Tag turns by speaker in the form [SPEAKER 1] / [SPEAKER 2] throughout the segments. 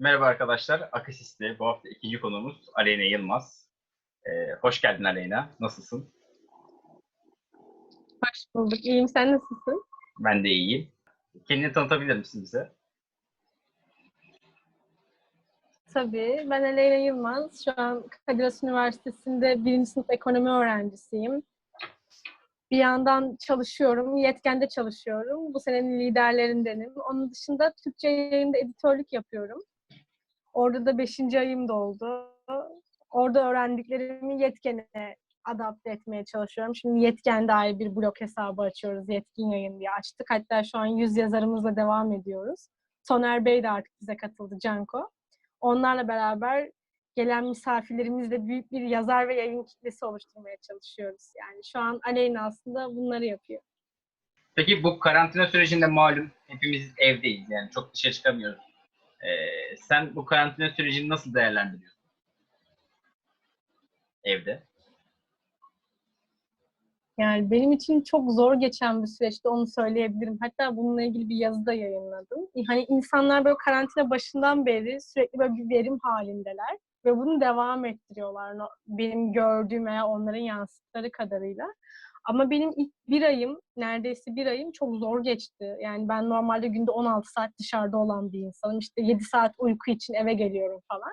[SPEAKER 1] Merhaba arkadaşlar. Akasis'te bu hafta ikinci konuğumuz Aleyna Yılmaz. Ee, hoş geldin Aleyna. Nasılsın?
[SPEAKER 2] Hoş bulduk. İyiyim. Sen nasılsın?
[SPEAKER 1] Ben de iyiyim. Kendini tanıtabilir misin bize?
[SPEAKER 2] Tabii. Ben Aleyna Yılmaz. Şu an Kadir Has Üniversitesi'nde birinci sınıf ekonomi öğrencisiyim. Bir yandan çalışıyorum. Yetken'de çalışıyorum. Bu senenin liderlerindenim. Onun dışında Türkçe yayında editörlük yapıyorum. Orada da beşinci ayım doldu. Orada öğrendiklerimi Yetken'e adapte etmeye çalışıyorum. Şimdi Yetken'de ayrı bir blog hesabı açıyoruz. Yetkin yayın diye açtık. Hatta şu an yüz yazarımızla devam ediyoruz. Soner Bey de artık bize katıldı, Canko. Onlarla beraber gelen misafirlerimizle büyük bir yazar ve yayın kitlesi oluşturmaya çalışıyoruz. Yani şu an Aleyna aslında bunları yapıyor.
[SPEAKER 1] Peki bu karantina sürecinde malum hepimiz evdeyiz. Yani çok dışarı çıkamıyoruz. Ee, sen bu karantina sürecini nasıl değerlendiriyorsun? Evde.
[SPEAKER 2] Yani benim için çok zor geçen bir süreçti onu söyleyebilirim. Hatta bununla ilgili bir yazı da yayınladım. Hani insanlar böyle karantina başından beri sürekli böyle bir verim halindeler ve bunu devam ettiriyorlar benim gördüğüm veya onların yansıtları kadarıyla. Ama benim ilk bir ayım, neredeyse bir ayım çok zor geçti. Yani ben normalde günde 16 saat dışarıda olan bir insanım. İşte 7 saat uyku için eve geliyorum falan.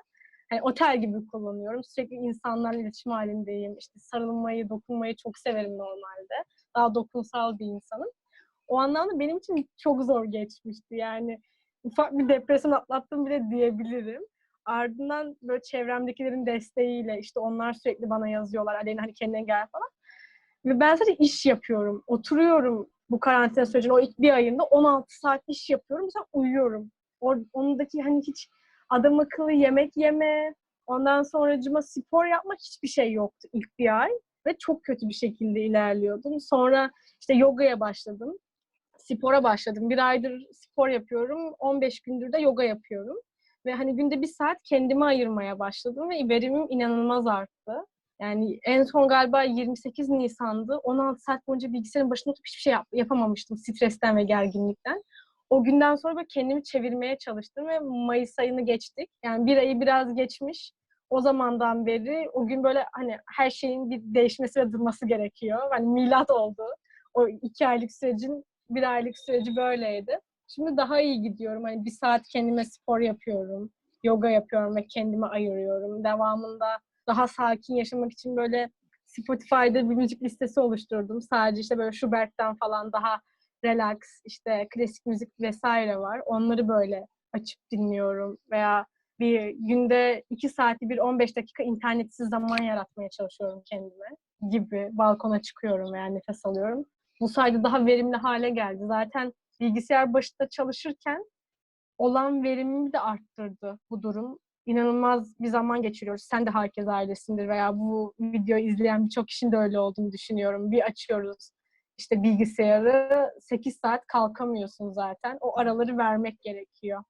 [SPEAKER 2] Hani otel gibi kullanıyorum. Sürekli insanlarla iletişim halindeyim. İşte sarılmayı, dokunmayı çok severim normalde. Daha dokunsal bir insanım. O anlamda benim için çok zor geçmişti. Yani ufak bir depresyon atlattım bile diyebilirim. Ardından böyle çevremdekilerin desteğiyle işte onlar sürekli bana yazıyorlar. Aleyna hani kendine gel falan. Ve ben sadece iş yapıyorum. Oturuyorum bu karantina sürecinin o ilk bir ayında 16 saat iş yapıyorum. Mesela uyuyorum. O, ondaki hani hiç adam akıllı yemek yeme, ondan sonracıma spor yapmak hiçbir şey yoktu ilk bir ay. Ve çok kötü bir şekilde ilerliyordum. Sonra işte yogaya başladım. Spora başladım. Bir aydır spor yapıyorum. 15 gündür de yoga yapıyorum. Ve hani günde bir saat kendime ayırmaya başladım ve verimim inanılmaz arttı. Yani en son galiba 28 Nisan'dı. 16 saat boyunca bilgisayarın başında oturup hiçbir şey yap- yapamamıştım stresten ve gerginlikten. O günden sonra böyle kendimi çevirmeye çalıştım ve Mayıs ayını geçtik. Yani bir ayı biraz geçmiş. O zamandan beri o gün böyle hani her şeyin bir değişmesi ve durması gerekiyor. Hani milat oldu. O iki aylık sürecin bir aylık süreci böyleydi. Şimdi daha iyi gidiyorum. Hani bir saat kendime spor yapıyorum. Yoga yapıyorum ve kendime ayırıyorum. Devamında daha sakin yaşamak için böyle Spotify'da bir müzik listesi oluşturdum. Sadece işte böyle Schubert'ten falan daha relax, işte klasik müzik vesaire var. Onları böyle açıp dinliyorum veya bir günde iki saati bir 15 dakika internetsiz zaman yaratmaya çalışıyorum kendime gibi. Balkona çıkıyorum veya nefes alıyorum. Bu sayede daha verimli hale geldi. Zaten bilgisayar başında çalışırken olan verimimi de arttırdı bu durum. İnanılmaz bir zaman geçiriyoruz. Sen de herkes ailesindir veya bu videoyu izleyen birçok kişinin de öyle olduğunu düşünüyorum. Bir açıyoruz işte bilgisayarı 8 saat kalkamıyorsun zaten. O araları vermek gerekiyor.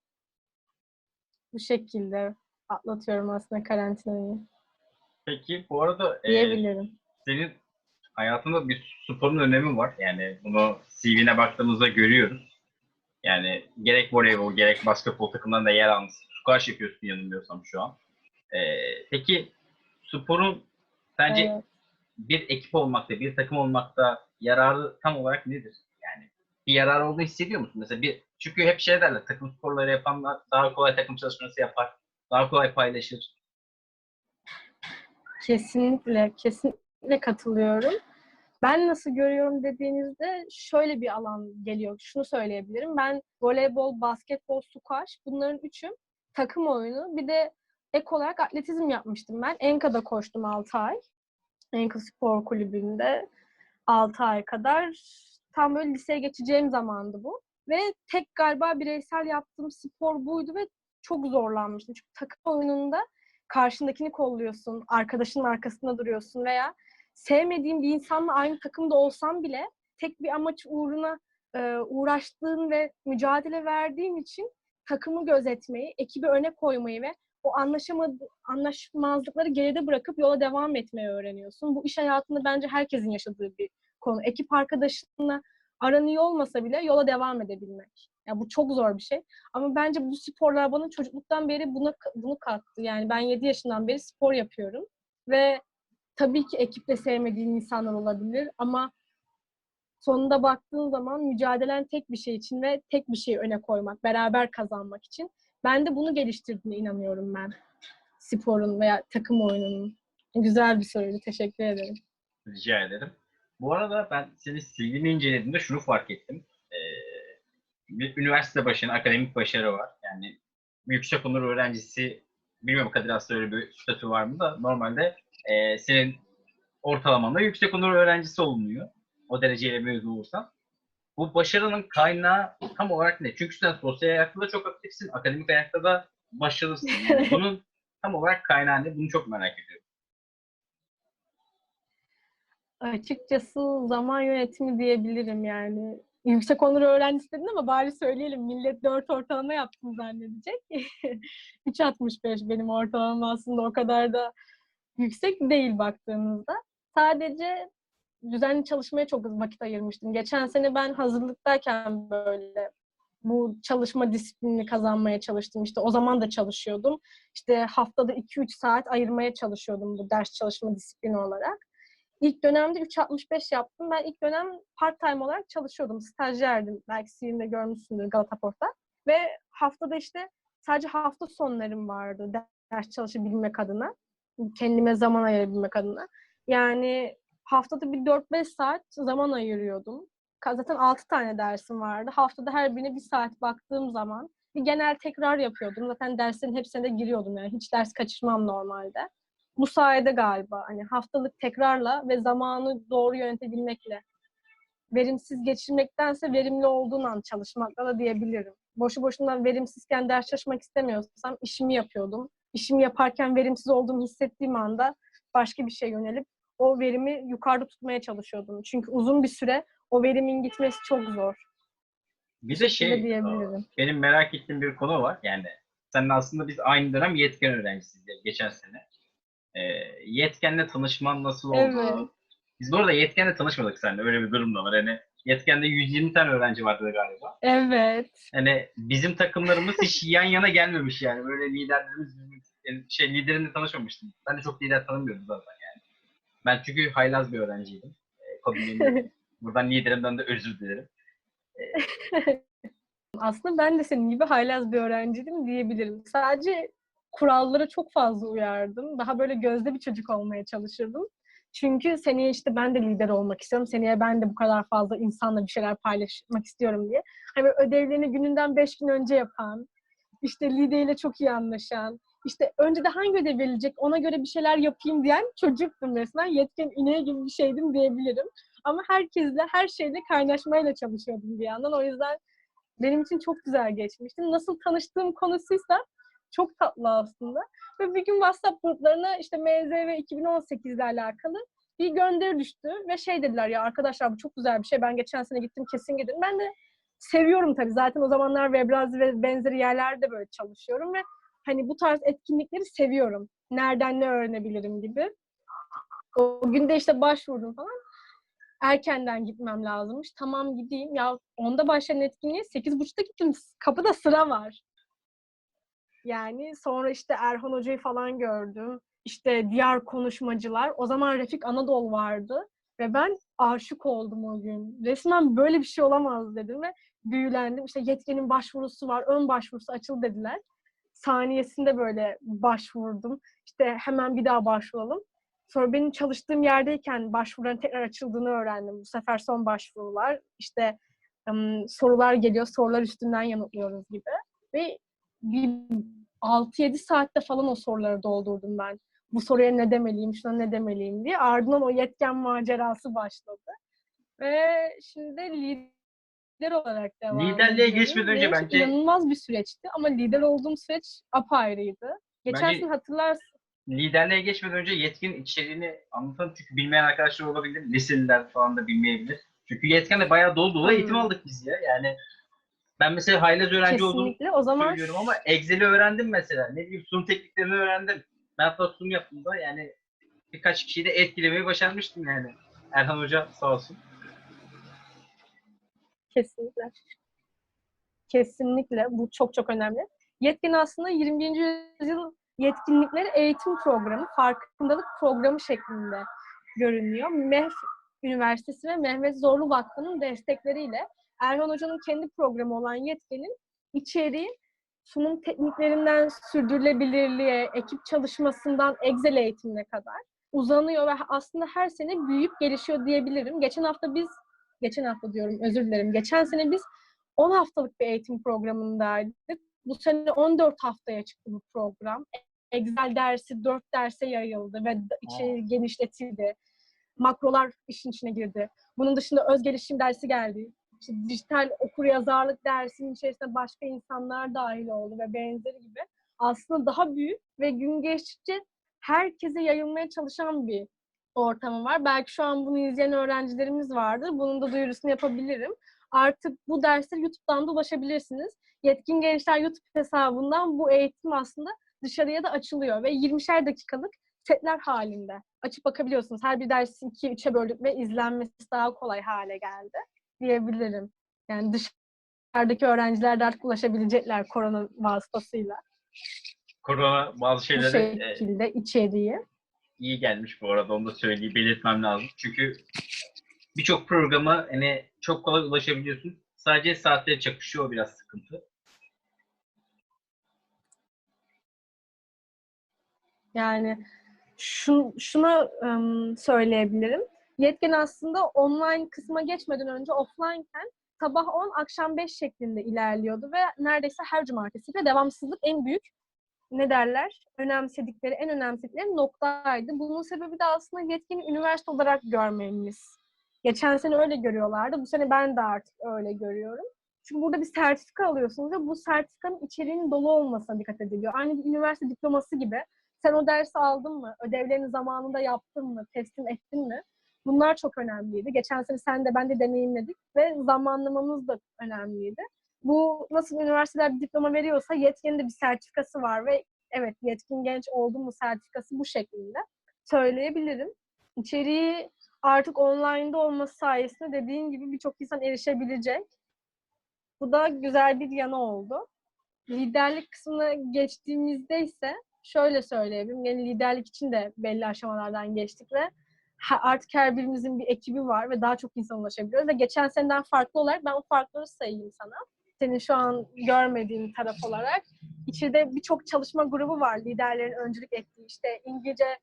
[SPEAKER 2] Bu şekilde atlatıyorum aslında karantinayı
[SPEAKER 1] Peki bu arada e,
[SPEAKER 2] diyebilirim.
[SPEAKER 1] senin hayatında bir sporun önemi var. Yani bunu CV'ne baktığımızda görüyoruz. Yani gerek voleybol gerek basketbol takımlarında yer almışsın. Squash yapıyorsun yanılmıyorsam şu an. Ee, peki sporun sence
[SPEAKER 2] Evet.
[SPEAKER 1] bir ekip olmakta, bir takım olmakta yararı tam olarak nedir? Yani bir yarar olduğunu hissediyor musun? Mesela bir çünkü hep şey derler takım sporları yapanlar daha kolay takım çalışması yapar, daha kolay paylaşır.
[SPEAKER 2] Kesinlikle, kesinlikle katılıyorum. Ben nasıl görüyorum dediğinizde şöyle bir alan geliyor. Şunu söyleyebilirim. Ben voleybol, basketbol, squash bunların üçü takım oyunu. Bir de ek olarak atletizm yapmıştım ben. Enka'da koştum 6 ay. Enka Spor Kulübü'nde 6 ay kadar. Tam böyle liseye geçeceğim zamandı bu. Ve tek galiba bireysel yaptığım spor buydu ve çok zorlanmıştım. Çünkü takım oyununda karşındakini kolluyorsun, arkadaşının arkasında duruyorsun veya sevmediğin bir insanla aynı takımda olsan bile tek bir amaç uğruna e, uğraştığın ve mücadele verdiğin için takımı gözetmeyi, ekibi öne koymayı ve o anlaşamadı, anlaşmazlıkları geride bırakıp yola devam etmeyi öğreniyorsun. Bu iş hayatında bence herkesin yaşadığı bir konu. Ekip arkadaşınla aran olmasa bile yola devam edebilmek. Ya bu çok zor bir şey. Ama bence bu sporlar bana çocukluktan beri buna bunu kattı. Yani ben 7 yaşından beri spor yapıyorum ve tabii ki ekiple sevmediğim insanlar olabilir ama sonunda baktığın zaman mücadelen tek bir şey için ve tek bir şeyi öne koymak, beraber kazanmak için. Ben de bunu geliştirdiğine inanıyorum ben. Sporun veya takım oyununun. Güzel bir soruydu. Teşekkür ederim.
[SPEAKER 1] Rica ederim. Bu arada ben seni CV'ni incelediğimde şunu fark ettim. Ee, üniversite başına akademik başarı var. Yani yüksek onur öğrencisi bilmiyorum Kadir Aslı öyle bir statü var mı da normalde e, senin ortalamanda yüksek onur öğrencisi olunuyor. O dereceyle mezun olursan. Bu başarının kaynağı tam olarak ne? Çünkü sen sosyal hayatta da çok aktifsin, akademik hayatta da başarılısın. Yani bunun tam olarak kaynağı ne? Bunu çok merak ediyorum.
[SPEAKER 2] Açıkçası zaman yönetimi diyebilirim yani. Yüksek onur öğrencisi dedin ama bari söyleyelim. Millet 4 ortalama yaptım zannedecek. 3.65 benim ortalama aslında o kadar da yüksek değil baktığınızda. Sadece düzenli çalışmaya çok vakit ayırmıştım. Geçen sene ben hazırlıktayken böyle bu çalışma disiplinini kazanmaya çalıştım. İşte o zaman da çalışıyordum. İşte haftada 2-3 saat ayırmaya çalışıyordum bu ders çalışma disiplini olarak. İlk dönemde 3.65 yaptım. Ben ilk dönem part time olarak çalışıyordum. Stajyerdim. Belki CV'mde görmüşsündür Galata Port'ta. Ve haftada işte sadece hafta sonlarım vardı ders çalışabilmek adına. Kendime zaman ayırabilmek adına. Yani haftada bir 4-5 saat zaman ayırıyordum. Zaten 6 tane dersim vardı. Haftada her birine bir saat baktığım zaman bir genel tekrar yapıyordum. Zaten derslerin hepsine de giriyordum yani. Hiç ders kaçırmam normalde bu sayede galiba hani haftalık tekrarla ve zamanı doğru yönetebilmekle verimsiz geçirmektense verimli olduğun an çalışmakla da diyebilirim. Boşu boşuna verimsizken ders çalışmak istemiyorsam işimi yapıyordum. İşimi yaparken verimsiz olduğumu hissettiğim anda başka bir şey yönelip o verimi yukarıda tutmaya çalışıyordum. Çünkü uzun bir süre o verimin gitmesi çok zor.
[SPEAKER 1] Bir de şey,
[SPEAKER 2] diyebilirim.
[SPEAKER 1] benim merak ettiğim bir konu var. Yani seninle aslında biz aynı dönem yetken öğrencisiyiz geçen sene. E, yetkenle tanışman nasıl oldu?
[SPEAKER 2] Evet.
[SPEAKER 1] Biz bu arada yetkenle tanışmadık seninle. Öyle bir durum da var. Hani yetkende 120 tane öğrenci vardı galiba.
[SPEAKER 2] Evet.
[SPEAKER 1] Hani bizim takımlarımız hiç yan yana gelmemiş yani. Böyle liderlerimiz şey liderimle tanışmamıştım. Ben de çok lider tanımıyorum zaten yani. Ben çünkü haylaz bir öğrenciydim. E, Buradan liderimden de özür dilerim.
[SPEAKER 2] Aslında ben de senin gibi haylaz bir öğrenciydim diyebilirim. Sadece kurallara çok fazla uyardım. Daha böyle gözde bir çocuk olmaya çalışırdım. Çünkü seneye işte ben de lider olmak istiyorum. Seneye ben de bu kadar fazla insanla bir şeyler paylaşmak istiyorum diye. Hani ödevlerini gününden beş gün önce yapan, işte lideriyle çok iyi anlaşan, işte önce de hangi ödev verilecek ona göre bir şeyler yapayım diyen çocuktum resmen. Yetkin ineği gibi bir şeydim diyebilirim. Ama herkesle, her şeyle kaynaşmayla çalışıyordum bir yandan. O yüzden benim için çok güzel geçmişti. Nasıl tanıştığım konusuysa çok tatlı aslında. Ve bir gün WhatsApp gruplarına işte MZV 2018 ile alakalı bir gönderi düştü ve şey dediler ya arkadaşlar bu çok güzel bir şey. Ben geçen sene gittim kesin gidin. Ben de seviyorum tabii. Zaten o zamanlar Webrazi ve benzeri yerlerde böyle çalışıyorum ve hani bu tarz etkinlikleri seviyorum. Nereden ne öğrenebilirim gibi. O gün de işte başvurdum falan. Erkenden gitmem lazımmış. Tamam gideyim. Ya onda başlayan etkinliğe 8.30'da gittim. Kapıda sıra var. Yani sonra işte Erhan Hoca'yı falan gördüm. İşte diğer konuşmacılar. O zaman Refik Anadolu vardı. Ve ben aşık oldum o gün. Resmen böyle bir şey olamaz dedim ve büyülendim. İşte yetkenin başvurusu var, ön başvurusu açıl dediler. Saniyesinde böyle başvurdum. İşte hemen bir daha başvuralım. Sonra benim çalıştığım yerdeyken başvuruların tekrar açıldığını öğrendim. Bu sefer son başvurular. İşte um, sorular geliyor, sorular üstünden yanıtlıyoruz gibi. Ve bir 6-7 saatte falan o soruları doldurdum ben. Bu soruya ne demeliyim, şuna ne demeliyim diye. Ardından o yetken macerası başladı. Ve şimdi de lider olarak devam
[SPEAKER 1] Liderliğe geçmeden önce bence...
[SPEAKER 2] inanılmaz bir süreçti ama lider olduğum süreç apayrıydı. Geçen bence... sene hatırlarsın.
[SPEAKER 1] Liderliğe geçmeden önce yetkin içeriğini anlatalım. Çünkü bilmeyen arkadaşlar olabilir. Liseliler falan da bilmeyebilir. Çünkü yetkenle bayağı dolu dolu eğitim aldık biz ya. Yani ben mesela haylaz öğrenci
[SPEAKER 2] Kesinlikle.
[SPEAKER 1] olduğumu
[SPEAKER 2] o zaman...
[SPEAKER 1] söylüyorum ama Excel'i öğrendim mesela. Ne bileyim sunum tekniklerini öğrendim. Ben hatta sunum yaptığımda yani birkaç kişiyi de etkilemeyi başarmıştım yani. Erhan Hoca sağ olsun.
[SPEAKER 2] Kesinlikle. Kesinlikle. Bu çok çok önemli. Yetkin aslında 21. yüzyıl yetkinlikleri eğitim programı, farkındalık programı şeklinde görünüyor. MEF Üniversitesi ve Mehmet Zorlu Vakfı'nın destekleriyle Erhan Hoca'nın kendi programı olan Yetkin'in içeriği sunum tekniklerinden sürdürülebilirliğe, ekip çalışmasından Excel eğitimine kadar uzanıyor ve aslında her sene büyüyüp gelişiyor diyebilirim. Geçen hafta biz, geçen hafta diyorum özür dilerim, geçen sene biz 10 haftalık bir eğitim programındaydık. Bu sene 14 haftaya çıktı bu program. Excel dersi 4 derse yayıldı ve içeri genişletildi. Makrolar işin içine girdi. Bunun dışında öz gelişim dersi geldi. İşte dijital okur yazarlık dersinin içerisinde başka insanlar dahil oldu ve benzeri gibi. Aslında daha büyük ve gün geçtikçe herkese yayılmaya çalışan bir ortamı var. Belki şu an bunu izleyen öğrencilerimiz vardır. Bunun da duyurusunu yapabilirim. Artık bu dersleri YouTube'dan da ulaşabilirsiniz. Yetkin Gençler YouTube hesabından bu eğitim aslında dışarıya da açılıyor ve 20'şer dakikalık setler halinde açıp bakabiliyorsunuz. Her bir dersi 2 3'e böldük ve izlenmesi daha kolay hale geldi diyebilirim. Yani dışarıdaki öğrenciler de artık ulaşabilecekler korona vasıtasıyla.
[SPEAKER 1] Korona bazı
[SPEAKER 2] Bu
[SPEAKER 1] şeyleri e,
[SPEAKER 2] şekilde içeriği.
[SPEAKER 1] İyi gelmiş bu arada onu da söyleyeyim, belirtmem lazım. Çünkü birçok programa hani çok kolay ulaşabiliyorsun. Sadece saatleri çakışıyor biraz sıkıntı.
[SPEAKER 2] Yani şu, şuna ım, söyleyebilirim. Yetkin aslında online kısma geçmeden önce offline'ken sabah 10, akşam 5 şeklinde ilerliyordu ve neredeyse her cumartesi ve devamsızlık en büyük ne derler? Önemsedikleri, en önemsedikleri noktaydı. Bunun sebebi de aslında yetkini üniversite olarak görmemiz. Geçen sene öyle görüyorlardı. Bu sene ben de artık öyle görüyorum. Çünkü burada bir sertifika alıyorsunuz ve bu sertifikanın içeriğinin dolu olmasına dikkat ediliyor. Aynı bir üniversite diploması gibi. Sen o dersi aldın mı? Ödevlerini zamanında yaptın mı? Teslim ettin mi? Bunlar çok önemliydi. Geçen sene sen de ben de deneyimledik ve zamanlamamız da önemliydi. Bu nasıl üniversiteler diploma veriyorsa yetkinin de bir sertifikası var ve evet yetkin genç oldum mu sertifikası bu şeklinde söyleyebilirim. İçeriği artık online'da olması sayesinde dediğin gibi birçok insan erişebilecek. Bu da güzel bir yanı oldu. Liderlik kısmına geçtiğimizde ise şöyle söyleyebilirim. Yani liderlik için de belli aşamalardan geçtik ve artık her birimizin bir ekibi var ve daha çok insan ulaşabiliyoruz. Ve geçen seneden farklı olarak ben o farkları sayayım sana. Senin şu an görmediğin taraf olarak. İçeride birçok çalışma grubu var liderlerin öncülük ettiği. İşte İngilizce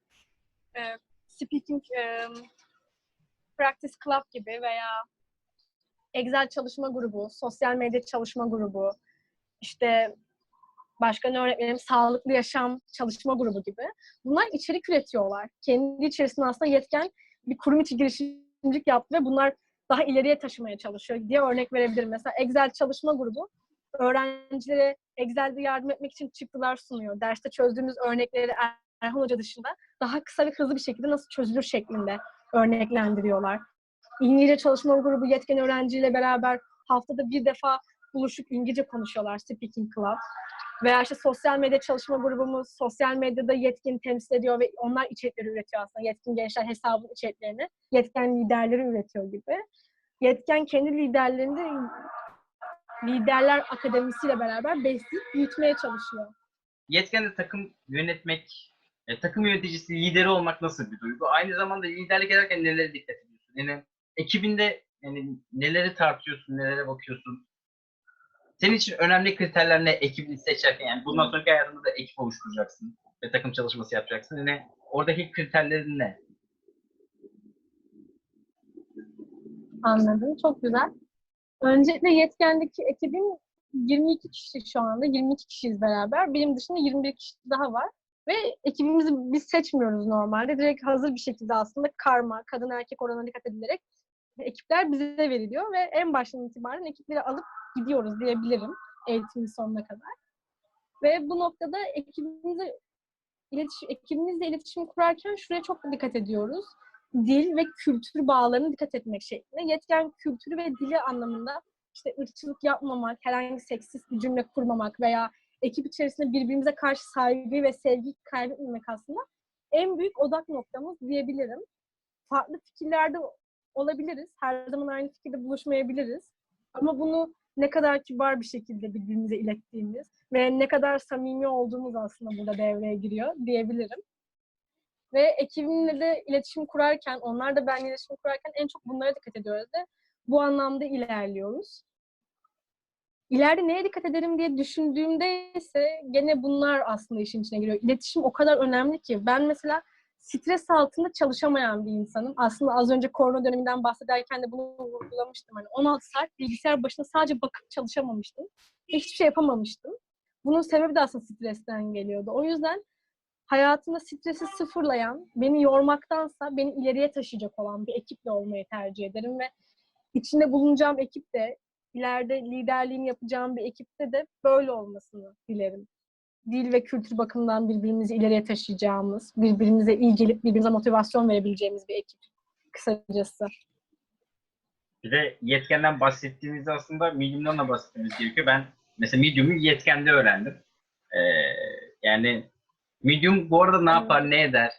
[SPEAKER 2] e, speaking e, practice club gibi veya Excel çalışma grubu, sosyal medya çalışma grubu, işte başka ne vereyim, sağlıklı yaşam çalışma grubu gibi. Bunlar içerik üretiyorlar. Kendi içerisinde aslında yetken bir kurum içi girişimcilik yaptı ve bunlar daha ileriye taşımaya çalışıyor diye örnek verebilirim. Mesela Excel çalışma grubu öğrencilere Excel'de yardım etmek için çıktılar sunuyor. Derste çözdüğümüz örnekleri Erhan Hoca dışında daha kısa ve hızlı bir şekilde nasıl çözülür şeklinde örneklendiriyorlar. İngilizce çalışma grubu yetken öğrenciyle beraber haftada bir defa buluşup İngilizce konuşuyorlar Speaking Club. Veya işte sosyal medya çalışma grubumuz sosyal medyada yetkin temsil ediyor ve onlar içerikleri üretiyor aslında. Yetkin gençler hesabın içeriklerini yetken liderleri üretiyor gibi. Yetken kendi liderlerini de Liderler Akademisi'yle beraber besleyip büyütmeye çalışıyor.
[SPEAKER 1] Yetken de takım yönetmek, e, takım yöneticisi, lideri olmak nasıl bir duygu? Aynı zamanda liderlik ederken nelere dikkat ediyorsun? Yani ekibinde yani neleri tartıyorsun, nelere bakıyorsun? Senin için önemli kriterler ne ekibini seçerken? Yani bundan sonraki hayatında da ekip oluşturacaksın ve takım çalışması yapacaksın. Yani oradaki kriterlerin ne?
[SPEAKER 2] Anladım. Çok güzel. Öncelikle yetkendeki ekibim 22 kişi şu anda. 22 kişiyiz beraber. Benim dışında 21 kişi daha var. Ve ekibimizi biz seçmiyoruz normalde. Direkt hazır bir şekilde aslında karma, kadın erkek oranına dikkat edilerek ekipler bize veriliyor ve en baştan itibaren ekipleri alıp gidiyoruz diyebilirim eğitimin sonuna kadar. Ve bu noktada ekibimize iletişim, ekibimizle iletişim kurarken şuraya çok dikkat ediyoruz. Dil ve kültür bağlarına dikkat etmek şeklinde. Yetken kültürü ve dili anlamında işte ırkçılık yapmamak, herhangi seksist bir cümle kurmamak veya ekip içerisinde birbirimize karşı saygı ve sevgi kaybetmemek aslında en büyük odak noktamız diyebilirim. Farklı fikirlerde olabiliriz. Her zaman aynı fikirde buluşmayabiliriz. Ama bunu ne kadar kibar bir şekilde birbirimize ilettiğimiz ve ne kadar samimi olduğumuz aslında burada devreye giriyor diyebilirim. Ve ekibimle de iletişim kurarken, onlar da benimle iletişim kurarken en çok bunlara dikkat ediyoruz ve bu anlamda ilerliyoruz. İleride neye dikkat ederim diye düşündüğümde ise gene bunlar aslında işin içine giriyor. İletişim o kadar önemli ki. Ben mesela stres altında çalışamayan bir insanım. Aslında az önce korona döneminden bahsederken de bunu vurgulamıştım. Hani 16 saat bilgisayar başında sadece bakıp çalışamamıştım. Hiçbir şey yapamamıştım. Bunun sebebi de aslında stresten geliyordu. O yüzden hayatımda stresi sıfırlayan, beni yormaktansa beni ileriye taşıyacak olan bir ekiple olmayı tercih ederim ve içinde bulunacağım ekip de ileride liderliğini yapacağım bir ekipte de böyle olmasını dilerim. Dil ve kültür bakımından birbirimizi ileriye taşıyacağımız, birbirimize iyi gelip birbirimize motivasyon verebileceğimiz bir ekip kısacası.
[SPEAKER 1] Bir de yetkenden bahsettiğimizde aslında Medium'dan da bahsetmemiz gerekiyor. Ben mesela Medium'u yetkende öğrendim. Ee, yani Medium bu arada ne yapar, ne eder?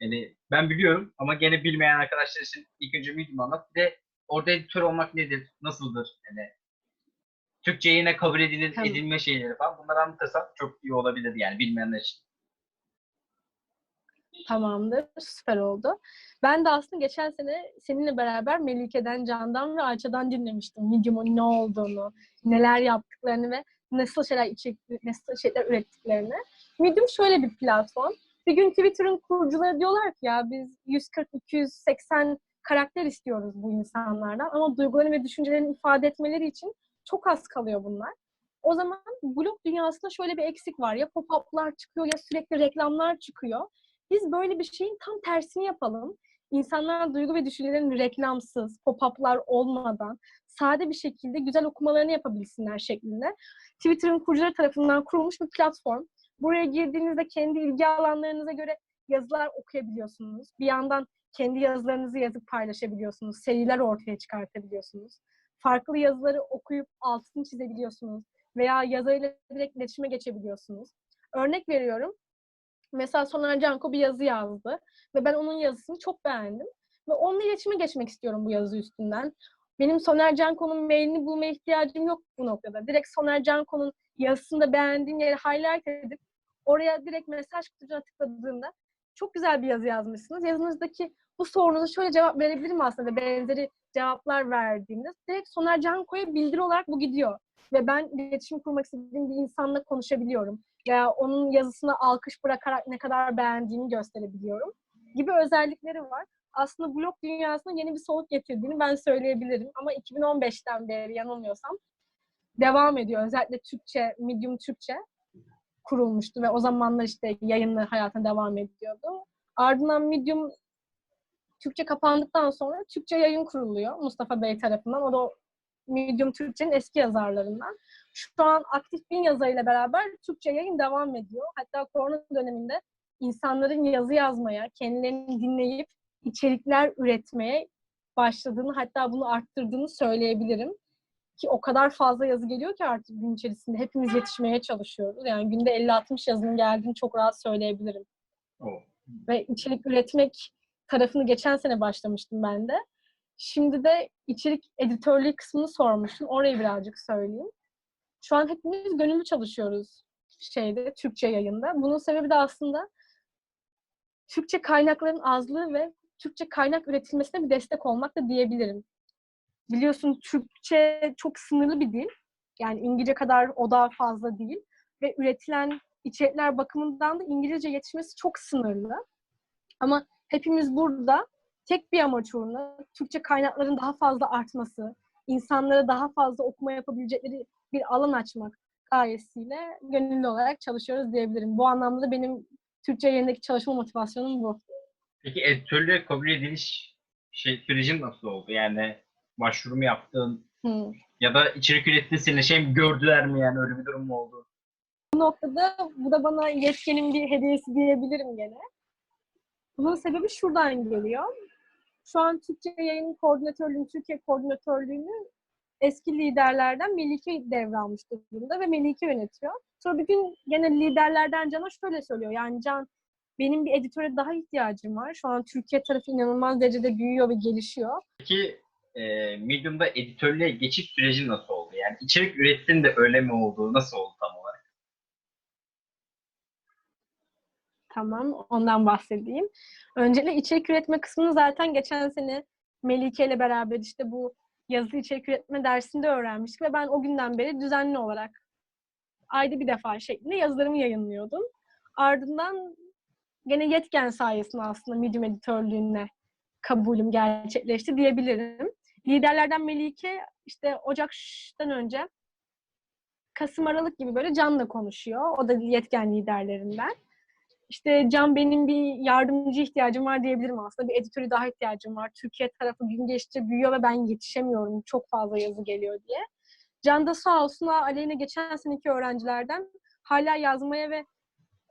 [SPEAKER 1] Yani ben biliyorum ama gene bilmeyen arkadaşlar için ilk önce Medium anlat. Bir de orada editör olmak nedir, nasıldır? Yani Türkçe yine kabul edilir,
[SPEAKER 2] Tamam.
[SPEAKER 1] edilme şeyleri falan. Bunları anlatırsan çok iyi olabilir yani bilmeyenler için.
[SPEAKER 2] Tamamdır. Süper oldu. Ben de aslında geçen sene seninle beraber Melike'den, Can'dan ve Ayça'dan dinlemiştim. Medium'un ne olduğunu, neler yaptıklarını ve nasıl şeyler içerik, nasıl şeyler ürettiklerini. Medium şöyle bir platform. Bir gün Twitter'ın kurucuları diyorlar ki ya biz 140-280 karakter istiyoruz bu insanlardan ama duygularını ve düşüncelerini ifade etmeleri için çok az kalıyor bunlar. O zaman blog dünyasında şöyle bir eksik var. Ya pop-up'lar çıkıyor ya sürekli reklamlar çıkıyor. Biz böyle bir şeyin tam tersini yapalım. İnsanlar duygu ve düşüncelerini reklamsız, pop-up'lar olmadan sade bir şekilde güzel okumalarını yapabilsinler şeklinde. Twitter'ın kurucuları tarafından kurulmuş bir platform. Buraya girdiğinizde kendi ilgi alanlarınıza göre yazılar okuyabiliyorsunuz. Bir yandan kendi yazılarınızı yazıp paylaşabiliyorsunuz. Seriler ortaya çıkartabiliyorsunuz. Farklı yazıları okuyup altını çizebiliyorsunuz. Veya yazarıyla direkt iletişime geçebiliyorsunuz. Örnek veriyorum. Mesela Soner Canko bir yazı yazdı ve ben onun yazısını çok beğendim. Ve onunla iletişime geçmek istiyorum bu yazı üstünden. Benim Soner Canko'nun mailini bulmaya ihtiyacım yok bu noktada. Direkt Soner Canko'nun yazısını da beğendiğim yeri highlight edip oraya direkt mesaj kutucuğuna tıkladığımda çok güzel bir yazı yazmışsınız. Yazınızdaki bu sorunuza şöyle cevap verebilirim aslında ve benzeri cevaplar verdiğimde direkt Soner Canko'ya bildiri olarak bu gidiyor. Ve ben iletişim kurmak istediğim bir insanla konuşabiliyorum. Veya onun yazısına alkış bırakarak ne kadar beğendiğimi gösterebiliyorum. Gibi özellikleri var. Aslında blog dünyasına yeni bir soluk getirdiğini ben söyleyebilirim. Ama 2015'ten beri yanılmıyorsam devam ediyor. Özellikle Türkçe, Medium Türkçe kurulmuştu ve o zamanlar işte yayınlı hayatına devam ediyordu. Ardından Medium Türkçe kapandıktan sonra Türkçe yayın kuruluyor Mustafa Bey tarafından. O da Medium Türkçe'nin eski yazarlarından. Şu an aktif bin yazarıyla beraber Türkçe yayın devam ediyor. Hatta korona döneminde insanların yazı yazmaya, kendilerini dinleyip içerikler üretmeye başladığını hatta bunu arttırdığını söyleyebilirim. Ki o kadar fazla yazı geliyor ki artık gün içerisinde hepimiz yetişmeye çalışıyoruz. Yani günde 50-60 yazının geldiğini çok rahat söyleyebilirim.
[SPEAKER 1] Oo.
[SPEAKER 2] Ve içerik üretmek tarafını geçen sene başlamıştım ben de. Şimdi de içerik editörlüğü kısmını sormuştum. Orayı birazcık söyleyeyim. Şu an hepimiz gönüllü çalışıyoruz şeyde, Türkçe yayında. Bunun sebebi de aslında Türkçe kaynakların azlığı ve Türkçe kaynak üretilmesine bir destek olmak da diyebilirim. Biliyorsun Türkçe çok sınırlı bir dil. Yani İngilizce kadar o da fazla değil. Ve üretilen içerikler bakımından da İngilizce yetişmesi çok sınırlı. Ama hepimiz burada tek bir amaç uğruna Türkçe kaynakların daha fazla artması, insanlara daha fazla okuma yapabilecekleri bir alan açmak gayesiyle gönüllü olarak çalışıyoruz diyebilirim. Bu anlamda da benim Türkçe yerindeki çalışma motivasyonum bu.
[SPEAKER 1] Peki editörlüğe kabul ediliş şey, sürecin nasıl oldu? Yani başvuru mu yaptın
[SPEAKER 2] Hmm.
[SPEAKER 1] ya da içerik ürettin seni şey mi gördüler mi yani öyle bir durum mu oldu?
[SPEAKER 2] Bu noktada bu da bana yetkenin bir hediyesi diyebilirim gene. Bunun sebebi şuradan geliyor. Şu an Türkçe yayın koordinatörlüğünü, Türkiye koordinatörlüğünü eski liderlerden Melike devralmış durumda ve Melike yönetiyor. Sonra bir gün gene liderlerden Can'a şöyle söylüyor. Yani Can benim bir editöre daha ihtiyacım var. Şu an Türkiye tarafı inanılmaz derecede büyüyor ve gelişiyor.
[SPEAKER 1] Peki e, Medium'da editörlüğe geçiş süreci nasıl oldu? Yani içerik üretsin de öyle mi oldu? Nasıl oldu tam olarak?
[SPEAKER 2] Tamam, ondan bahsedeyim. Öncelikle içerik üretme kısmını zaten geçen sene Melike ile beraber işte bu yazılı içerik üretme dersinde öğrenmiştik ve ben o günden beri düzenli olarak ayda bir defa şeklinde yazılarımı yayınlıyordum. Ardından gene yetken sayesinde aslında Medium editörlüğüne kabulüm gerçekleşti diyebilirim. Liderlerden Melike işte Ocak'tan önce Kasım Aralık gibi böyle Can'la konuşuyor. O da yetken liderlerinden. İşte Can benim bir yardımcı ihtiyacım var diyebilirim aslında. Bir editöre daha ihtiyacım var. Türkiye tarafı gün geçtikçe büyüyor ve ben yetişemiyorum. Çok fazla yazı geliyor diye. Can da sağ olsun aleyhine geçen seneki öğrencilerden hala yazmaya ve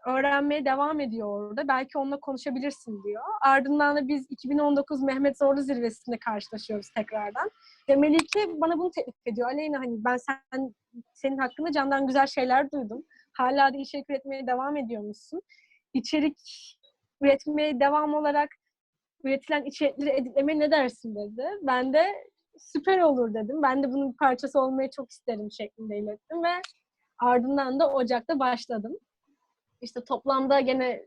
[SPEAKER 2] öğrenmeye devam ediyor orada. Belki onunla konuşabilirsin diyor. Ardından da biz 2019 Mehmet Zorlu zirvesinde karşılaşıyoruz tekrardan. Ve Melike bana bunu teklif ediyor. Aleyna hani ben sen senin hakkında Can'dan güzel şeyler duydum. Hala da içerik üretmeye devam ediyormuşsun. İçerik üretmeye devam olarak üretilen içerikleri editlemeye ne dersin dedi. Ben de süper olur dedim. Ben de bunun bir parçası olmayı çok isterim şeklinde ilettim ve ardından da Ocak'ta başladım. İşte toplamda gene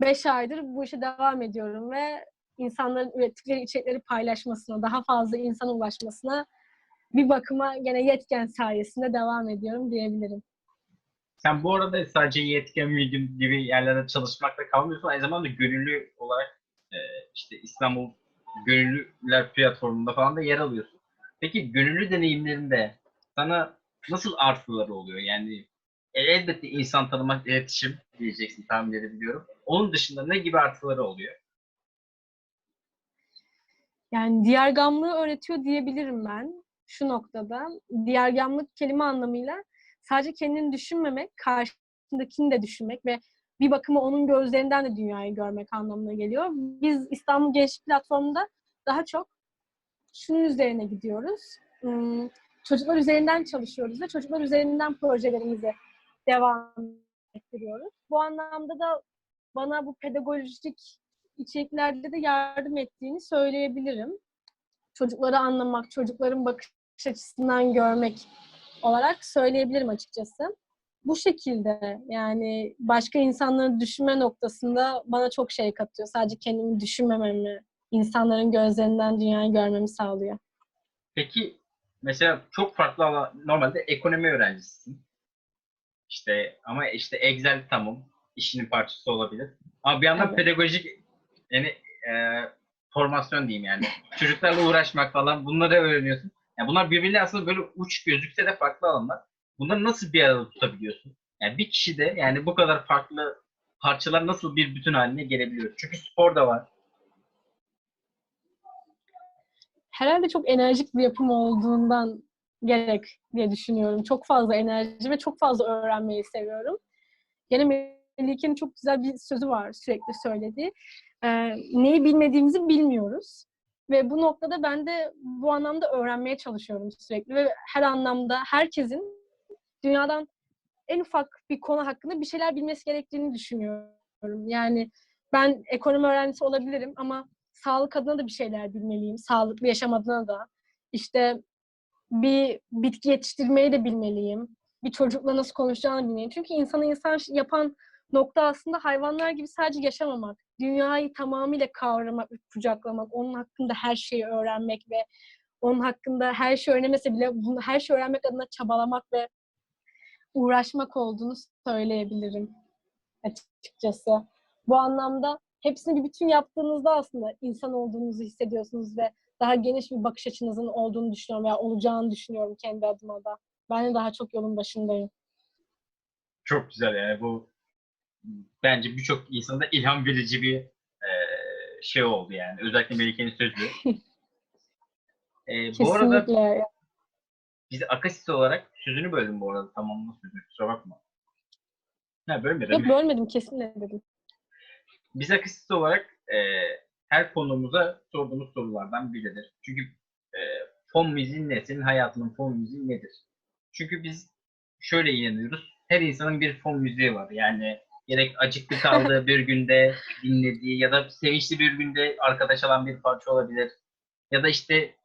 [SPEAKER 2] 5 aydır bu işe devam ediyorum ve insanların ürettikleri içerikleri paylaşmasına, daha fazla insana ulaşmasına bir bakıma gene yetken sayesinde devam ediyorum diyebilirim.
[SPEAKER 1] Sen bu arada sadece yetken medium gibi yerlerde çalışmakla kalmıyorsun. Aynı zamanda gönüllü olarak e, işte İstanbul Gönüllüler platformunda falan da yer alıyorsun. Peki gönüllü deneyimlerinde sana nasıl artıları oluyor? Yani elbette insan tanımak, iletişim diyeceksin tahmin edebiliyorum. Onun dışında ne gibi artıları oluyor?
[SPEAKER 2] Yani diğergamlığı öğretiyor diyebilirim ben şu noktada. Diğergamlık kelime anlamıyla sadece kendini düşünmemek, karşındakini de düşünmek ve bir bakıma onun gözlerinden de dünyayı görmek anlamına geliyor. Biz İstanbul Gençlik Platformu'nda daha çok şunun üzerine gidiyoruz. Hmm, Çocuklar üzerinden çalışıyoruz ve çocuklar üzerinden projelerimizi devam ettiriyoruz. Bu anlamda da bana bu pedagojik içeriklerde de yardım ettiğini söyleyebilirim. Çocukları anlamak, çocukların bakış açısından görmek olarak söyleyebilirim açıkçası. Bu şekilde yani başka insanları düşünme noktasında bana çok şey katıyor. Sadece kendimi düşünmememi, insanların gözlerinden dünyayı görmemi sağlıyor.
[SPEAKER 1] Peki mesela çok farklı normalde ekonomi öğrencisisin. İşte ama işte Excel tamam işinin parçası olabilir. Ama bir yandan
[SPEAKER 2] Evet.
[SPEAKER 1] pedagojik yani e, formasyon diyeyim yani. Çocuklarla uğraşmak falan bunları öğreniyorsun. Yani bunlar birbiriyle aslında böyle uç gözükse de farklı alanlar. Bunları nasıl bir arada tutabiliyorsun? Yani bir kişi de yani bu kadar farklı parçalar nasıl bir bütün haline gelebiliyor? Çünkü spor da var.
[SPEAKER 2] herhalde çok enerjik bir yapım olduğundan gerek diye düşünüyorum. Çok fazla enerji ve çok fazla öğrenmeyi seviyorum. Gene Melike'nin çok güzel bir sözü var sürekli söylediği. Ee, neyi bilmediğimizi bilmiyoruz. Ve bu noktada ben de bu anlamda öğrenmeye çalışıyorum sürekli. Ve her anlamda herkesin dünyadan en ufak bir konu hakkında bir şeyler bilmesi gerektiğini düşünüyorum. Yani ben ekonomi öğrencisi olabilirim ama sağlık adına da bir şeyler bilmeliyim. Sağlıklı yaşam adına da. İşte bir bitki yetiştirmeyi de bilmeliyim. Bir çocukla nasıl konuşacağını bilmeliyim. Çünkü insanı insan yapan nokta aslında hayvanlar gibi sadece yaşamamak. Dünyayı tamamıyla kavramak, kucaklamak, onun hakkında her şeyi öğrenmek ve onun hakkında her şey öğrenemese bile bunu her şey öğrenmek adına çabalamak ve uğraşmak olduğunu söyleyebilirim açıkçası. Bu anlamda hepsini bir bütün yaptığınızda aslında insan olduğunuzu hissediyorsunuz ve daha geniş bir bakış açınızın olduğunu düşünüyorum veya olacağını düşünüyorum kendi adıma da. Ben de daha çok yolun başındayım.
[SPEAKER 1] Çok güzel yani bu bence birçok insanda ilham verici bir e, şey oldu yani. Özellikle Melike'nin sözü. E, bu arada biz Akasis olarak sözünü böldüm bu arada tamamla sözünü kusura bakma. Ha bölmedim.
[SPEAKER 2] Yok bölmedim kesinlikle dedim.
[SPEAKER 1] Biz Akasis olarak e, her konumuza sorduğumuz sorulardan biridir. Çünkü e, fon müziği ne? Senin hayatının fon müziği nedir? Çünkü biz şöyle inanıyoruz. Her insanın bir fon müziği var. Yani gerek acıklı kaldığı bir günde dinlediği ya da sevinçli bir günde arkada çalan bir parça olabilir. Ya da işte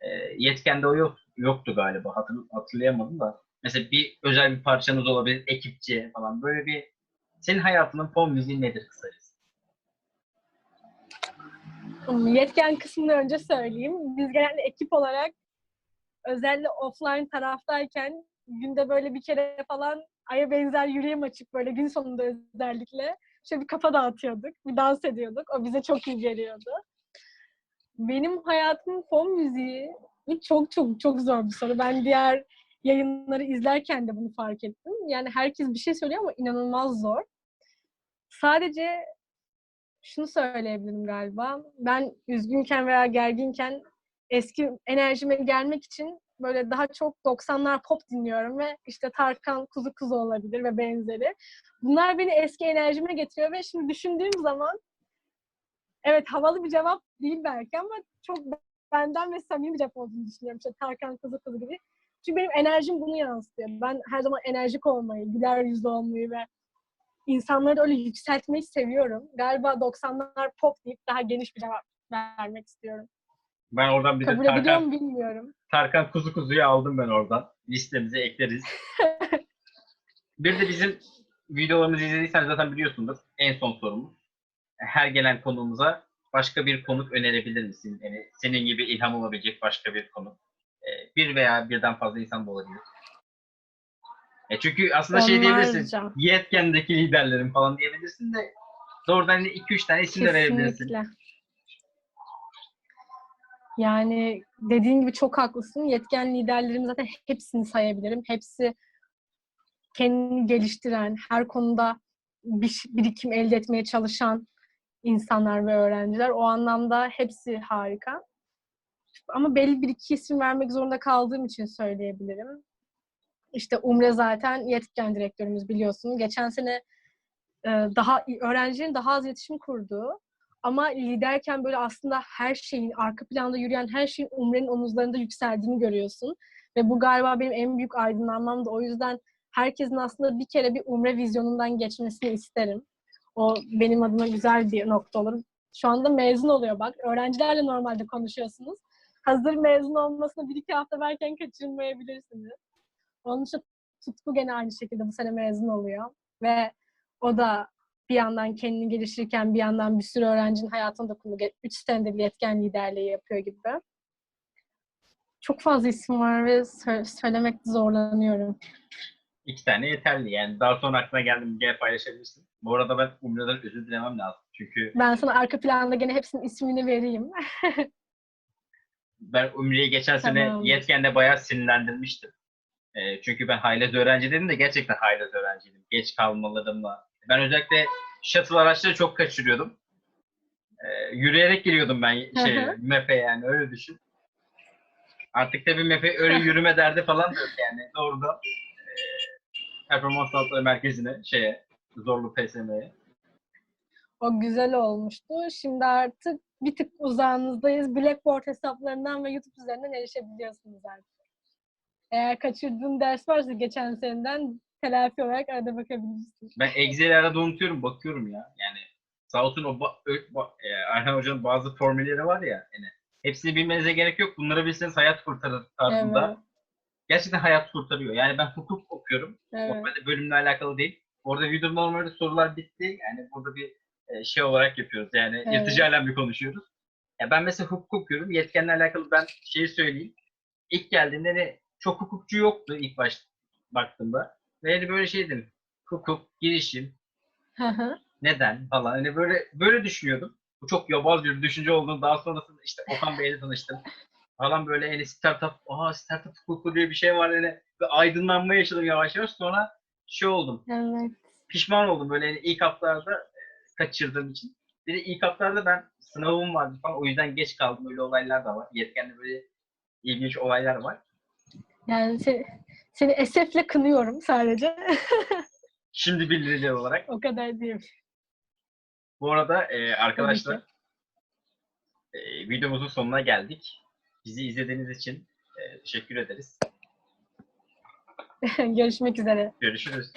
[SPEAKER 1] e, yetkende o yok. yoktu galiba. Hatır, hatırlayamadım da. Mesela bir özel bir parçanız olabilir. Ekipçi falan. Böyle bir senin hayatının fon müziği nedir kısacası?
[SPEAKER 2] Yetken kısmını önce söyleyeyim. Biz genelde ekip olarak özellikle offline taraftayken günde böyle bir kere falan aya benzer yürüyem açıp böyle gün sonunda özellikle şöyle bir kafa dağıtıyorduk. Bir dans ediyorduk. O bize çok iyi geliyordu. Benim hayatımın fon müziği çok çok çok zor bir soru. Ben diğer yayınları izlerken de bunu fark ettim. Yani herkes bir şey söylüyor ama inanılmaz zor. Sadece şunu söyleyebilirim galiba. Ben üzgünken veya gerginken eski enerjime gelmek için böyle daha çok 90'lar pop dinliyorum ve işte Tarkan Kuzu Kuzu olabilir ve benzeri. Bunlar beni eski enerjime getiriyor ve şimdi düşündüğüm zaman evet havalı bir cevap değil belki ama çok benden ve samimi bir cevap olduğunu düşünüyorum. İşte Tarkan Kuzu Kuzu gibi. Çünkü benim enerjim bunu yansıtıyor. Ben her zaman enerjik olmayı, güler yüzlü olmayı ve insanları öyle yükseltmeyi seviyorum. Galiba 90'lar pop deyip daha geniş bir cevap vermek istiyorum.
[SPEAKER 1] Ben oradan bir de
[SPEAKER 2] Kabul ediliyor
[SPEAKER 1] Tarkan,
[SPEAKER 2] bilmiyorum.
[SPEAKER 1] Tarkan Kuzu Kuzu'yu aldım ben oradan. Listemize ekleriz. bir de bizim videolarımızı izlediysen zaten biliyorsundur. En son sorumuz. Her gelen konuğumuza başka bir konuk önerebilir misin? Yani senin gibi ilham olabilecek başka bir konuk. Ee, Bir veya birden fazla insan da olabilir. E çünkü aslında şey diyebilirsin.
[SPEAKER 2] Onlarca.
[SPEAKER 1] Yetken'deki liderlerin falan diyebilirsin de doğrudan 2-3 tane isim de verebilirsin.
[SPEAKER 2] Kesinlikle. Yani dediğin gibi çok haklısın. Yetken liderlerim zaten hepsini sayabilirim. Hepsi kendini geliştiren, her konuda bir birikim elde etmeye çalışan insanlar ve öğrenciler. O anlamda hepsi harika. Ama belli bir iki isim vermek zorunda kaldığım için söyleyebilirim. İşte Umre zaten yetken direktörümüz biliyorsun. Geçen sene e, daha öğrencilerin daha az iletişim kurduğu ama liderken böyle aslında her şeyin arka planda yürüyen her şeyin Umre'nin omuzlarında yükseldiğini görüyorsun. Ve bu galiba benim en büyük aydınlanmam da o yüzden herkesin aslında bir kere bir Umre vizyonundan geçmesini isterim. O benim adıma güzel bir nokta olur. Şu anda mezun oluyor bak. Öğrencilerle normalde konuşuyorsunuz. Hazır mezun olmasına bir iki hafta verken kaçırmayabilirsiniz. Onun için Tutku gene aynı şekilde bu sene mezun oluyor. Ve o da bir yandan kendini geliştirirken bir yandan bir sürü öğrencinin hayatına dokunuyor. Üç senedir bir yetken liderliği yapıyor gibi. Çok fazla isim var ve sö- söylemekte zorlanıyorum.
[SPEAKER 1] İki tane yeterli yani. Daha sonra aklına geldi mi gene paylaşabilirsin. Bu arada ben Umre'den özür dilemem lazım. Çünkü
[SPEAKER 2] Ben sana arka planda gene hepsinin ismini vereyim.
[SPEAKER 1] ben Umre'yi geçen sene
[SPEAKER 2] Tamam.
[SPEAKER 1] Yetken'de bayağı sinirlendirmiştim. Ee, çünkü ben haylaz öğrenci dedim de gerçekten haylaz öğrenciydim. Geç kalmalarımla. Ben özellikle shuttle araçları çok kaçırıyordum. Ee, yürüyerek giriyordum ben şey. MEP'e yani öyle düşün. Artık tabii MEP'e öyle yürüme derdi falan da yok yani. Doğrudan e, performans sağlıkları merkezine, şeye, zorlu PSM'ye.
[SPEAKER 2] o güzel olmuştu. Şimdi artık bir tık uzağınızdayız. Blackboard hesaplarından ve YouTube üzerinden erişebiliyorsunuz artık. Eğer kaçırdığın ders varsa geçen seneden telafi olarak arada bakabilirsin.
[SPEAKER 1] Ben Excel'i arada unutuyorum, bakıyorum ya. Yani sağ olsun o ba- ö- ba- e, Erhan Hoca'nın bazı formülleri var ya. Yani hepsini bilmenize gerek yok. Bunları bilseniz hayat kurtarır tarzında.
[SPEAKER 2] Evet.
[SPEAKER 1] Gerçekten hayat kurtarıyor. Yani ben hukuk okuyorum.
[SPEAKER 2] Evet.
[SPEAKER 1] Normalde bölümle alakalı değil. Orada video normalde sorular bitti. Yani burada bir e, şey olarak yapıyoruz. Yani
[SPEAKER 2] Evet.
[SPEAKER 1] yırtıcı alem bir konuşuyoruz. Ya ben mesela hukuk okuyorum. Yetkenle alakalı ben şeyi söyleyeyim. İlk geldiğinde de çok hukukçu yoktu ilk baş baktığımda. Ve hani böyle şey dedim. Hukuk, girişim, neden falan. Hani böyle böyle düşünüyordum. Bu çok yobaz bir düşünce olduğunu daha sonrasında işte Okan Bey'le tanıştım. Falan böyle hani startup, aha startup hukuku diye bir şey var hani ve aydınlanma yaşadım yavaş yavaş. Sonra şey oldum,
[SPEAKER 2] Evet.
[SPEAKER 1] pişman oldum böyle hani ilk haftalarda e, kaçırdığım için. Bir de ilk haftalarda ben sınavım vardı falan o yüzden geç kaldım. Öyle olaylar da var. Yetkenle böyle ilginç olaylar var.
[SPEAKER 2] Yani seni, seni esefle kınıyorum sadece.
[SPEAKER 1] Şimdi bildirici olarak.
[SPEAKER 2] o kadar diyeyim.
[SPEAKER 1] Bu arada e, arkadaşlar e, videomuzun sonuna geldik. Bizi izlediğiniz için e, teşekkür ederiz.
[SPEAKER 2] Görüşmek üzere.
[SPEAKER 1] Görüşürüz.